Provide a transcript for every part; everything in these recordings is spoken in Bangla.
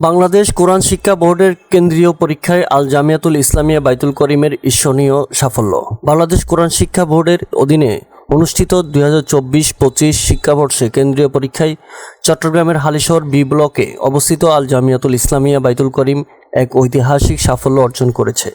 বাংলাদেশ কোরআন শিক্ষা বোর্ডের কেন্দ্রীয় পরীক্ষায় আল জামিয়াতুল ইসলামিয়া বাইতুল করিমের ঈর্ষণীয় সাফল্য। বাংলাদেশ কোরআন শিক্ষা বোর্ডের অধীনে অনুষ্ঠিত দুই হাজার চব্বিশ পঁচিশ শিক্ষাবর্ষে কেন্দ্রীয় পরীক্ষায় চট্টগ্রামের হালিশহর বি ব্লকে অবস্থিত আল জামিয়াতুল ইসলামিয়া বাইতুল করিম এক ঐতিহাসিক সাফল্য অর্জন করেছে।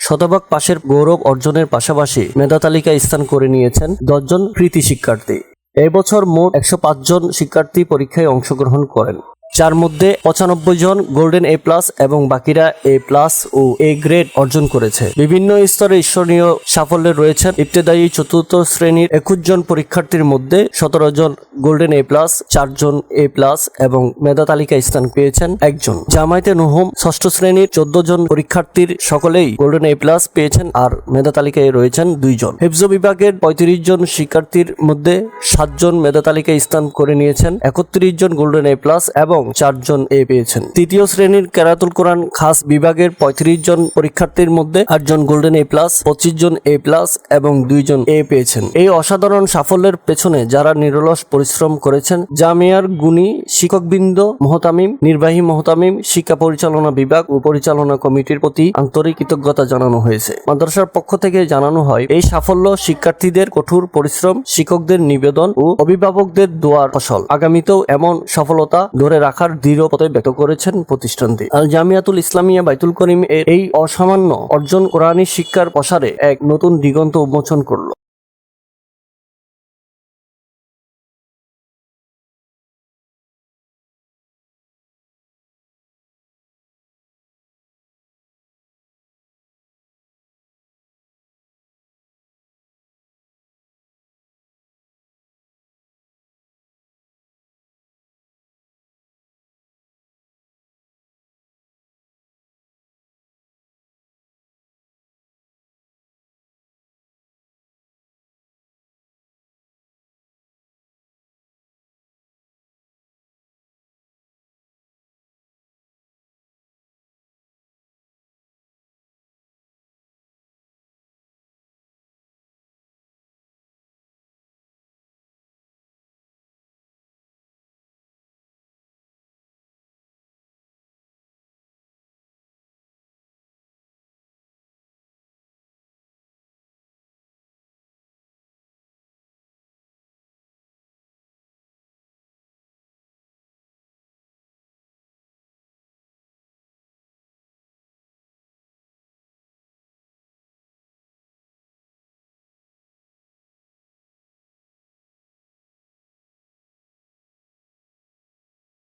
শতভাগ পাশের গৌরব অর্জনের পাশাপাশি মেধা তালিকায় স্থান করে নিয়েছেন দশজন কৃতি শিক্ষার্থী। এবছর মোট একশো জন শিক্ষার্থী পরীক্ষায় অংশগ্রহণ করেন। যার মধ্যে পঁচানব্বই জন গোল্ডেন এ প্লাস এবং বাকিরা এ প্লাস ও এ গ্রেড অর্জন করেছে। বিভিন্ন স্তরে ঈশ্বরীয় সাফল্যে রয়েছেন ইবতেদায়ী চতুর্থ শ্রেণির একুশ জন পরীক্ষার্থীর মধ্যে সতেরো জন গোল্ডেন এ প্লাস চারজন এ প্লাস এবং মেধা তালিকায় স্থান পেয়েছেন একজন। জামায়াতে নুহম ষষ্ঠ শ্রেণির চোদ্দ জন পরীক্ষার্থীর সকলেই গোল্ডেন এ প্লাস পেয়েছেন আর মেধা তালিকায় রয়েছেন দুইজন হেফজ বিভাগের পঁয়ত্রিশ জন শিক্ষার্থীর মধ্যে সাতজন মেধা তালিকায় স্থান করে নিয়েছেন একত্রিশ জন গোল্ডেন এ প্লাস এবং চারজন এ পেয়েছেন। তৃতীয় শ্রেণির কেরাতুল কোরআন খাস বিভাগের পঁয়ত্রিশ জন পরীক্ষার্থীর মধ্যে আটজন গোল্ডেন এ প্লাস, পঁচিশ জন এ প্লাস এবং দুইজন এ পেয়েছেন। এই অসাধারণ সাফল্যের পেছনে যারা নিরলস পরিশ্রম করেছেন, জামিয়ার গুণী শিক্ষকবৃন্দ মহতামিম, নির্বাহী মহতামিম, শিক্ষা পরিচালনা বিভাগ ও পরিচালনা কমিটির প্রতি আন্তরিক কৃতজ্ঞতা জানানো হয়েছে। মাদ্রাসার পক্ষ থেকে জানানো হয়, এই সাফল্য শিক্ষার্থীদের কঠোর পরিশ্রম, শিক্ষকদের নিবেদন ও অভিভাবকদের দোয়ার ফসল। আগামীতেও এমন সফলতা ধরে রাখার দৃঢ় পথে ব্যক্ত করেছেন প্রতিষ্ঠানটি। আল জামিয়াতুল ইসলামিয়া বাইতুল করিম এর এই অসামান্য অর্জন কোরআনী শিক্ষার প্রসারে এক নতুন দিগন্ত উন্মোচন করল।